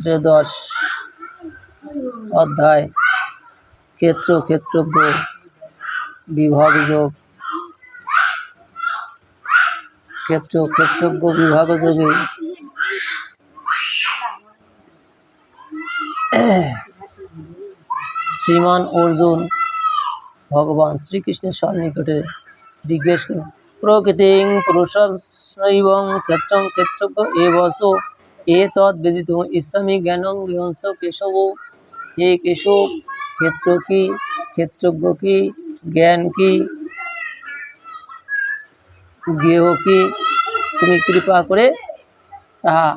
ত্রয়োদশ অধ্যায়, ক্ষেত্র, ক্ষেত্রজ্ঞ বিভাগ যোগ ক্ষেত্র, ক্ষেত্রজ্ঞ বিভাগ যোগে শ্রীমান অর্জুন, ভগবান শ্রীকৃষ্ণের সন্নিকটে জিজ্ঞেস করেন, প্রকৃতিং পুরুষম শৈবং ক্ষেত্রং ক্ষেত্রজ্ঞ এ বস এ তৎ বেদিত ইস্বামী জ্ঞানং জ্ঞানস কেশব হে কেশব ক্ষেত্র কি ক্ষেত্রজ্ঞ কি জ্ঞান কি গেহ কি তুমি কৃপা করে তাহা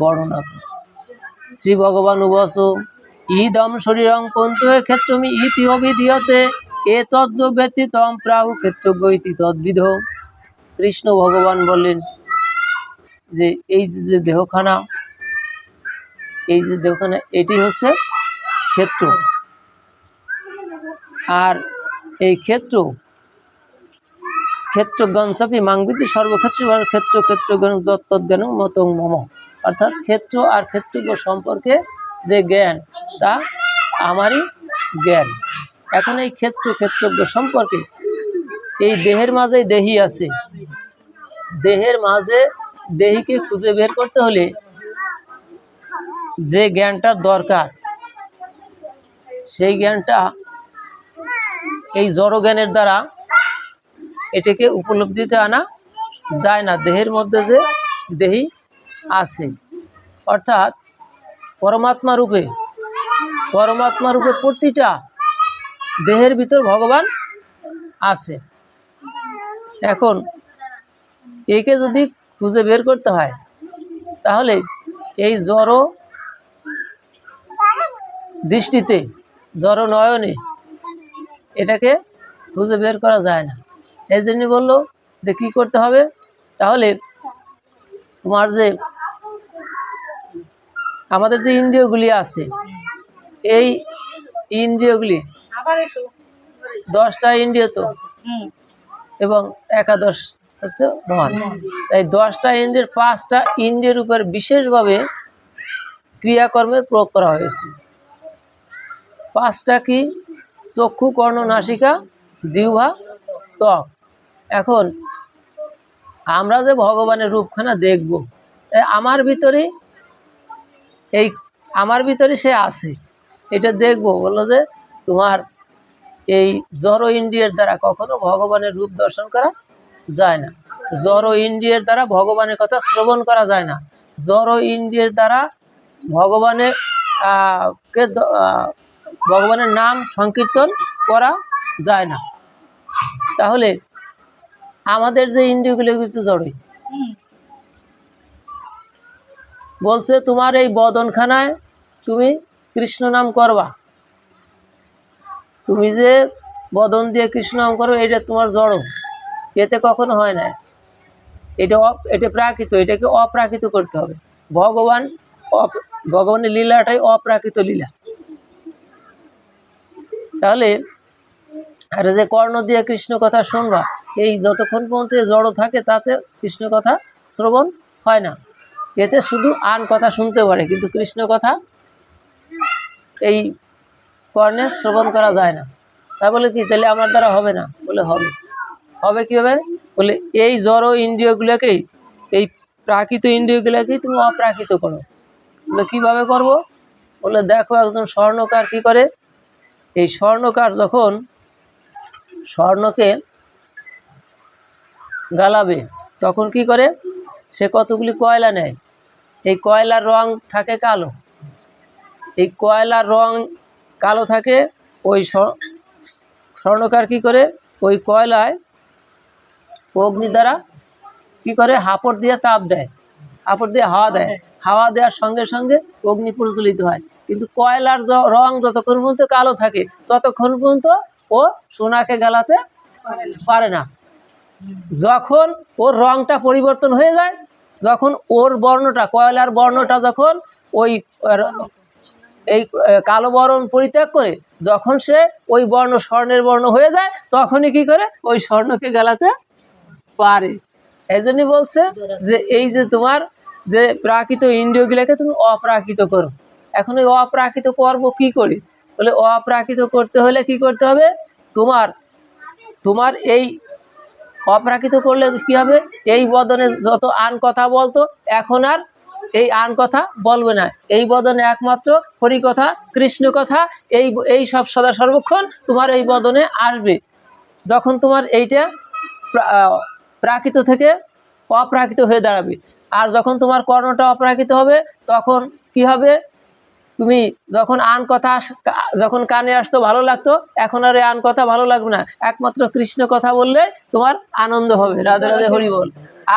বর্ণনা করো। শ্রী ভগবান উবাস ইদম শরীরং কন্তু ক্ষেত্রমি ইতি অভিধীয়তে এ তজ্জ ব্যতীতম প্রাহু ক্ষেত্রজ্ঞ ইতি তদ্বিধ। কৃষ্ণ ভগবান বললেন যে এই যে দেহখানা, এই যে দেহখানা, এটি হচ্ছে ক্ষেত্র। আর এই ক্ষেত্র, ক্ষেত্রজ্ঞান সাপি মাংবিতি সর্বক্ষেত্র ক্ষেত্র, ক্ষেত্রজ্ঞান যত্তজ্ঞান মতং মম। অর্থাৎ ক্ষেত্র আর ক্ষেত্রজ্ঞ সম্পর্কে যে জ্ঞান, তা আমারই জ্ঞান। এখন এই ক্ষেত্র, ক্ষেত্রজ্ঞ সম্পর্কে এই দেহের মাঝে দেহি আছে। দেহের মাঝে দেহিকে খুঁজে বের করতে হলে যে জ্ঞানটার দরকার, সেই জ্ঞানটা এই জড় জ্ঞানের দ্বারা এটাকে উপলব্ধিতে আনা যায় না। দেহের মধ্যে যে দেহি আছে, অর্থাৎ পরমাত্মা রূপে পরমাত্মা রূপে প্রতিটা দেহের ভিতর ভগবান আছে। এখন একে যদি খুঁজে বের করতে হয়। তাহলে এই জড় দৃষ্টিতে জড় নয়নে এটাকে খুঁজে বের করা যায় না। এই জন্য বলল যে কী করতে হবে তাহলে তোমার যে আমাদের যে ইন্দ্রিয়গুলি আছে এই ইন্দ্রিয়গুলি দশটা ইন্দ্রিয় তো এবং একাদশ হচ্ছে মন তাই দশটা ইন্দ্রিয়ের পাঁচটা ইন্দ্রিয়ের উপর বিশেষভাবে ক্রিয়াকর্মের প্রয়োগ করা হয়েছে। পাঁচটা কি? চক্ষু, কর্ণ, নাসিকা, জিহ্বা, ত্বক। এখন আমরা যে ভগবানের রূপখানা দেখব আমার ভিতরে এই আমার ভিতরে সে আছে। এটা দেখব, বলল যে তোমার এই জড় ইন্দ্রিয়ের দ্বারা কখনো ভগবানের রূপ দর্শন করা যায় না। জড় ইন্দ্রিয়ের দ্বারা ভগবানের কথা শ্রবণ করা যায় না। জড় ইন্দ্রিয়ের দ্বারা ভগবানের কে ভগবানের নাম সংকীর্তন করা যায় না। তাহলে আমাদের যে ইন্দ্রিয়গুলো এগুলো তো জড়ই। বলছে, তোমার এই বদনখানায় তুমি কৃষ্ণ নাম করবা। তুমি যে বদন দিয়ে কৃষ্ণ নাম করো এটা তোমার জড়। এতে কখনো হয় না। এটা এটা প্রাকৃত, এটাকে অপ্রাকৃত করতে হবে। ভগবান ভগবানের লীলাটাই অপ্রাকৃত লীলা। তাহলে আর যে কর্ণ দিয়ে কৃষ্ণ কথা শুনবা, এই যতক্ষণ পর্যন্ত জড় থাকে, তাতে কৃষ্ণ কথা শ্রবণ হয় না। এতে শুধু আন কথা শুনতে পারে, কিন্তু কৃষ্ণ কথা এই কর্ণে শ্রবণ করা যায় না। তা বলে কি, তাহলে আমার দ্বারা হবে না? বলে, হবে। হবে কি হবে বলে, এই জড় ইন্দ্রিয়গুলোকেই এই প্রাকৃত ইন্দ্রিয়গুলোকেই তুমি অপ্রাকৃত করো। বলে, কীভাবে করব? বলে, দেখো একজন স্বর্ণকার কি করে? এই স্বর্ণকার যখন স্বর্ণকে গালাবে, তখন কি করে? সে কতগুলি কয়লা নেয়? এই কয়লার রং থাকে কালো। এই কয়লার রং কালো থাকে, ওই স্ব- স্বর্ণকার কি করে? ওই কয়লায় অগ্নি দ্বারা কি করে? হাপড় দিয়ে তাপ দেয়। হাপড় দিয়ে হাওয়া দেয়। হাওয়া দেওয়ার সঙ্গে সঙ্গে অগ্নি প্রচলিত হয়। কিন্তু কয়লার য- রং যতক্ষণ পর্যন্ত কালো থাকে ততক্ষণ পর্যন্ত ও সোনাকে গালাতে পারে না। যখন ওর রংটা পরিবর্তন হয়ে যায় যখন ওর বর্ণটা কয়লার বর্ণটা যখন ওই এই কালো বরণ পরিত্যাগ করে যখন সে ওই বর্ণ স্বর্ণের বর্ণ হয়ে যায় তখনই কি করে? ওই স্বর্ণকে গেলাতে পারে। এই জন্যই বলছে যে এই যে তোমার যে প্রাকৃত ইন্দ্রিয়গুলোকে তুমি অপ্রাকৃত করো। এখন ওই অপ্রাকৃত করব কি করে? বলে অপ্রাকৃত করতে হলে কি করতে হবে? তোমার তোমার এই অপ্রাকৃত করলে কি হবে? এই বদনে যত আন কথা বলতো, এখন আর এই আন কথা বলবে না। এই বদনে একমাত্র হরি কথা, কৃষ্ণ কথা, এই এই সব সদা সর্বক্ষণ তোমার এই বদনে আসবে। যখন তোমার এইটা প্রাকৃত থেকে অপ্রাকৃত হয়ে দাঁড়াবে। আর যখন তোমার কর্ণটা অপ্রাকৃত হবে, তখন কি হবে? তুমি যখন আন কথা যখন কানে আসতো ভালো লাগতো, এখন আর আন কথা ভালো লাগবে না। একমাত্র কৃষ্ণ কথা বললে তোমার আনন্দ হবে। রাধে রাধে হরি বল।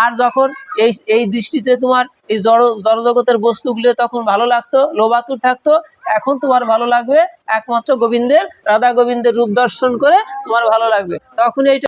আর যখন এই এই দৃষ্টিতে তোমার এই জড়, জড়জগতের বস্তুগুলো তখন ভালো লাগতো, লোবাতুর থাকতো, এখন তোমার ভালো লাগবে। একমাত্র গোবিন্দের, রাধা গোবিন্দের রূপ দর্শন করে তোমার ভালো লাগবে। তখন এইটা